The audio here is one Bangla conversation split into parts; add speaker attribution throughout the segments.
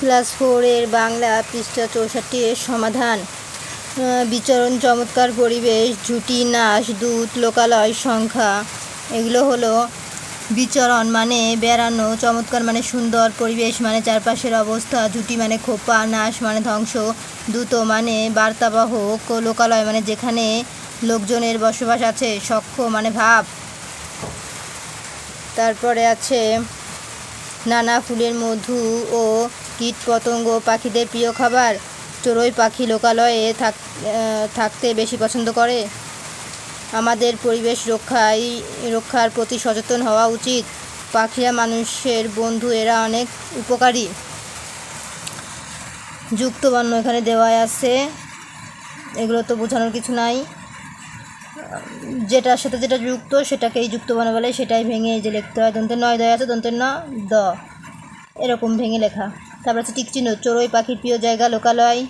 Speaker 1: ক্লাস ফোরের বাংলা পৃষ্ঠা চৌষট্টি এর সমাধান বিচরণ চমৎকার পরিবেশ, ঝুটি, নাশ দূত লোকালয়, সংখ্যা। এগুলো হলো বিচরণ মানে বেড়ানো, চমৎকার মানে সুন্দর পরিবেশ মানে চারপাশের অবস্থা, ঝুটি মানে খোপা, নাশ মানে ধ্বংস, দ্রুত মানে বার্তাবাহক লোকালয় মানে যেখানে লোকজনের বসবাস আছে সক্ষ মানে ভাব। তারপরে আছে নানা ফুলের মধু ও কীট পতঙ্গ পাখিদের প্রিয় খাবার। চড়ুই পাখি লোকালয়ে থাক থাকতে বেশি পছন্দ করে। আমাদের পরিবেশ রক্ষায় রক্ষার প্রতি সচেতন হওয়া উচিত। পাখিরা মানুষের বন্ধু, এরা অনেক উপকারী। যুক্তবর্ণ এখানে দেওয়া আছে। এগুলো তো বোঝানোর কিছু নাই। যেটার সাথে যেটা যুক্ত, সেটাকেই যুক্ত বর্ণ বলে, সেটাই ভেঙে যে লিখতে হয়, দন্তের নয় দয় আছে, দন্তের ন দ। এরকম ভেঙে লেখা। তারপর আছে টিকচিহ্ন, চড়ুই পাখির প্রিয় জায়গা, লোকালয়।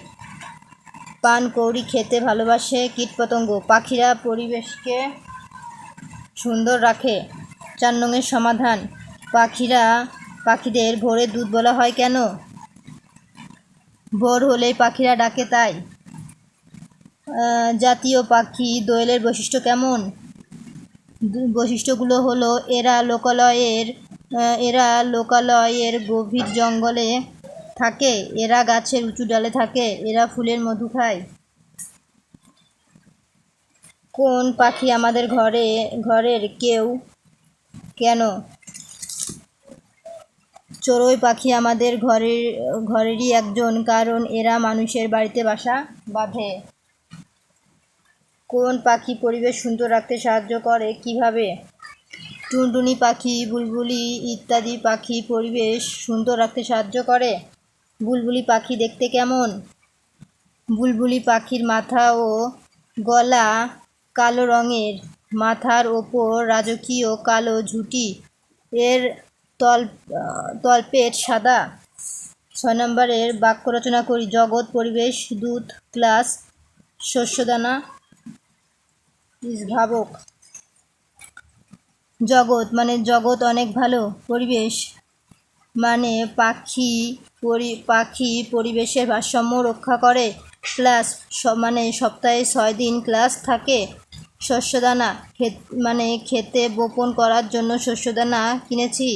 Speaker 1: পান, কৌড়ি খেতে ভালোবাসে কীটপতঙ্গ পাখিরা পরিবেশকে সুন্দর রাখে। চার নঙের সমাধান। পাখিরা, পাখিদের ভোরে দুধ বলা হয় কেন? ভোর হলেই পাখিরা ডাকে তাই। জাতীয় পাখি দোয়েলের বৈশিষ্ট্য কেমন? বৈশিষ্ট্যগুলো হলো, এরা লোকালয়ের এরা লোকালয়ের গভীর জঙ্গলে থাকে, এরা গাছের উঁচু ডালে থাকে, এরা ফুলের মধু খায়। কোন পাখি আমাদের ঘরে, ঘরের কেউ কেন? চড়ুই পাখি আমাদের ঘরের, ঘরেরই একজন, কারণ এরা মানুষের বাড়িতে বাসা বাঁধে। কোন পাখি পরিবেশ সুন্দর রাখতে সাহায্য করে কীভাবে? টুনটুনি পাখি, বুলবুলি ইত্যাদি পাখি পরিবেশ সুন্দর রাখতে সাহায্য করে। বুলবুলি পাখি দেখতে কেমন? বুলবুলি পাখির মাথা ও গলা কালো রঙের। মাথার ওপর রাজকীয় কালো ঝুঁটি। এর তল, তলপেট সাদা। ছয় নম্বরের বাক্য রচনা করি। জগৎ, পরিবেশ, দুধ ক্লাস শস্যদানা ইস ভাবক। জগৎ মানে জগৎ অনেক ভালো পরিবেশ। মানে পাখি পরি, পাখি পরিবেশের ভারসাম্য রক্ষা করে। ক্লাস মানে সপ্তাহে ছয় দিন ক্লাস থাকে শস্যদানা ক্ষেত মানে খেতে বপন করার জন্য শস্যদানা কিনেছি।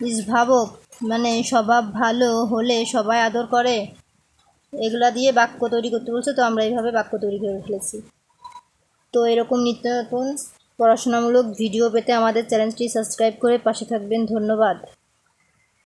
Speaker 1: ইস ভাবক মানে স্বভাব ভালো হলে সবাই আদর করে। এগুলা দিয়ে বাক্য তৈরি করতে বলছে তো, আমরা এইভাবে বাক্য তৈরি করে ফেলেছি। তো এরকম নিত্য নতুন পড়াশোনামূলক ভিডিও পেতে আমাদের চ্যানেলটি সাবস্ক্রাইব করে পাশে থাকবেন। ধন্যবাদ।